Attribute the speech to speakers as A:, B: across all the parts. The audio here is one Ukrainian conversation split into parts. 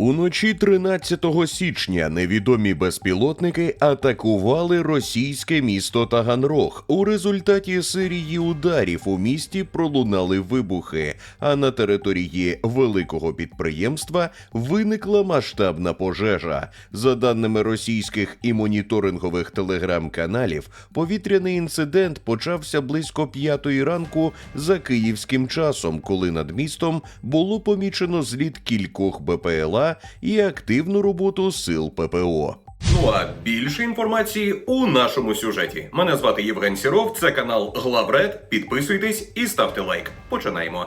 A: Уночі 13 січня невідомі безпілотники атакували російське місто Таганрог. У результаті серії ударів у місті пролунали вибухи, а на території великого підприємства виникла масштабна пожежа. За даними російських і моніторингових телеграм-каналів, повітряний інцидент почався близько п'ятої ранку за київським часом, коли над містом було помічено зліт кількох БПЛА і активну роботу сил ППО.
B: Ну а більше інформації у нашому сюжеті. Мене звати Євген Сіров, це канал Главред. Підписуйтесь і ставте лайк. Починаємо.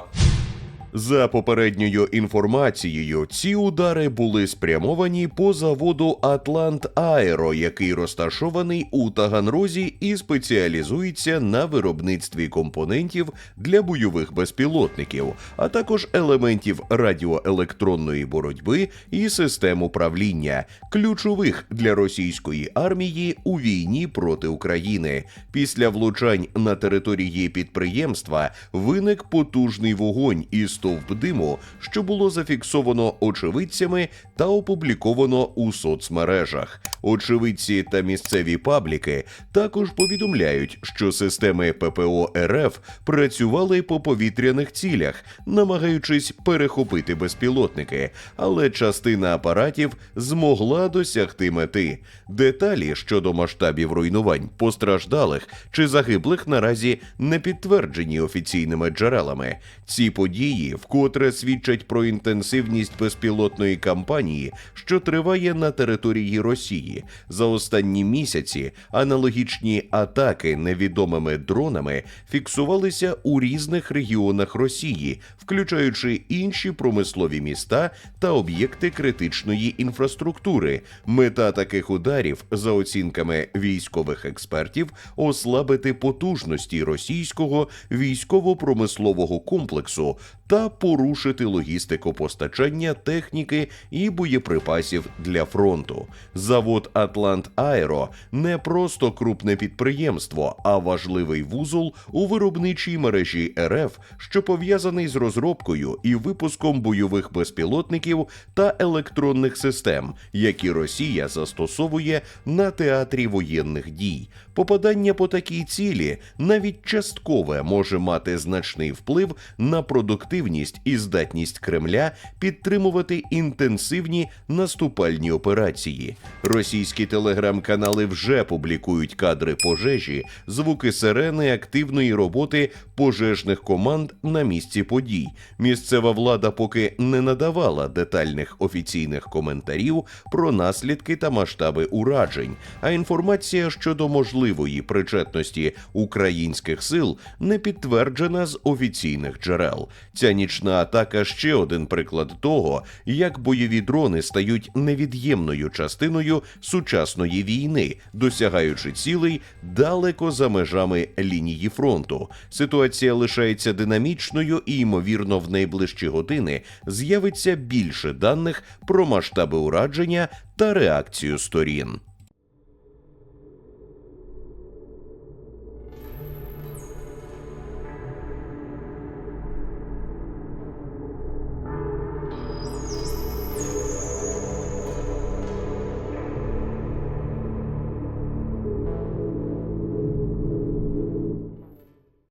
A: За попередньою інформацією, ці удари були спрямовані по заводу Атлант Аеро, який розташований у Таганрозі і спеціалізується на виробництві компонентів для бойових безпілотників, а також елементів радіоелектронної боротьби і систем управління, ключових для російської армії у війні проти України. Після влучань на території підприємства виник потужний вогонь і стовп диму, що було зафіксовано очевидцями та опубліковано у соцмережах. Очевидці та місцеві пабліки також повідомляють, що системи ППО РФ працювали по повітряних цілях, намагаючись перехопити безпілотники, але частина апаратів змогла досягти мети. Деталі щодо масштабів руйнувань постраждалих чи загиблих наразі не підтверджені офіційними джерелами. Ці події вкотре свідчать про інтенсивність безпілотної кампанії, що триває на території Росії. За останні місяці аналогічні атаки невідомими дронами фіксувалися у різних регіонах Росії, включаючи інші промислові міста та об'єкти критичної інфраструктури. Мета таких ударів, за оцінками військових експертів, ослабити потужності російського військово-промислового комплексу та порушити логістику постачання техніки і боєприпасів для фронту. Завод Атлант Аеро не просто крупне підприємство, а важливий вузол у виробничій мережі РФ, що пов'язаний з розробкою і випуском бойових безпілотників та електронних систем, які Росія застосовує на театрі воєнних дій. Попадання по такій цілі навіть часткове може мати значний вплив на продуктивність і здатність Кремля підтримувати інтенсивні наступальні операції. Російські телеграм-канали вже публікують кадри пожежі, звуки сирени активної роботи пожежних команд на місці подій. Місцева влада поки не надавала детальних офіційних коментарів про наслідки та масштаби уражень. А інформація щодо можливої причетності українських сил не підтверджена з офіційних джерел. Нічна атака ще один приклад того, як бойові дрони стають невід'ємною частиною сучасної війни, досягаючи цілей далеко за межами лінії фронту. Ситуація лишається динамічною і, ймовірно, в найближчі години з'явиться більше даних про масштаби ураження та реакцію сторін.